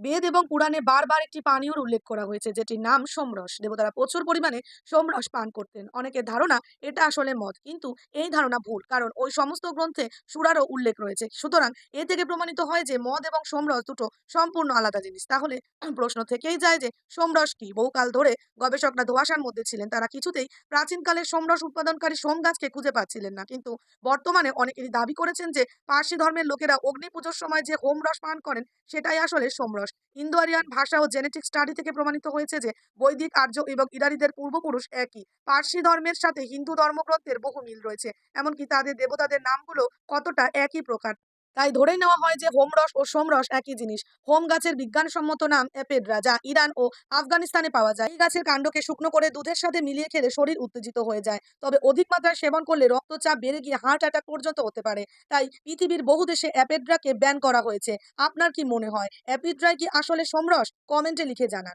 বেদ এবং পুরাণে বারবার একটি পানীয়র উল্লেখ করা হয়েছে, যেটির নাম সোমরস। দেবতারা প্রচুর পরিমাণে সোমরস পান করতেন। অনেকের ধারণা এটা আসলে মদ, কিন্তু এই ধারণা ভুল, কারণ ওই সমস্ত গ্রন্থে সুরারও উল্লেখ রয়েছে। সুতরাং এ থেকে প্রমাণিত হয় যে মদ এবং সোমরস দুটো সম্পূর্ণ আলাদা জিনিস। তাহলে প্রশ্ন থেকেই যায় যে সোমরস কি? বহুকাল ধরে গবেষকরা ধোঁয়াশার মধ্যে ছিলেন। তারা কিছুতেই প্রাচীনকালের সোমরস উৎপাদনকারী সোম গাছকে খুঁজে পাচ্ছিলেন না। কিন্তু বর্তমানে অনেকেরই দাবি করেছেন যে পার্সি ধর্মের লোকেরা অগ্নি পুজোর সময় যে হোম রস পান করেন, সেটাই আসলে সোমরস। ইন্দো আরিয়ান ভাষা ও জেনেটিক স্টাডি থেকে প্রমাণিত হয়েছে যে বৈদিক আর্য এবং ইরানিদের পূর্বপুরুষ একই। পার্সি ধর্মের সাথে হিন্দু ধর্মগ্রন্থের বহু মিল রয়েছে, এমনকি তাদের দেবতাদের নামগুলো কতটা একই প্রকার? তাই ধরেই নেওয়া হয় যে হোমরস ও সোমরস একই জিনিস। হোম গাছের বিজ্ঞানসম্মত নাম অ্যাপেড্রা যা ইরান ও আফগানিস্তানে পাওয়া যায়। এই গাছের কাণ্ডকে শুকনো করে দুধের সাথে মিলিয়ে খেলে শরীর উত্তেজিত হয়ে যায়। তবে অধিক মাত্রায় সেবন করলে রক্তচাপ বেড়ে গিয়ে হার্ট অ্যাটাক পর্যন্ত হতে পারে। তাই পৃথিবীর বহু দেশে অ্যাপেড্রাকে ব্যান করা হয়েছে। আপনার কি মনে হয়? অ্যাপিড্রাই কি আসলে সোমরস কমেন্টে লিখে জানান।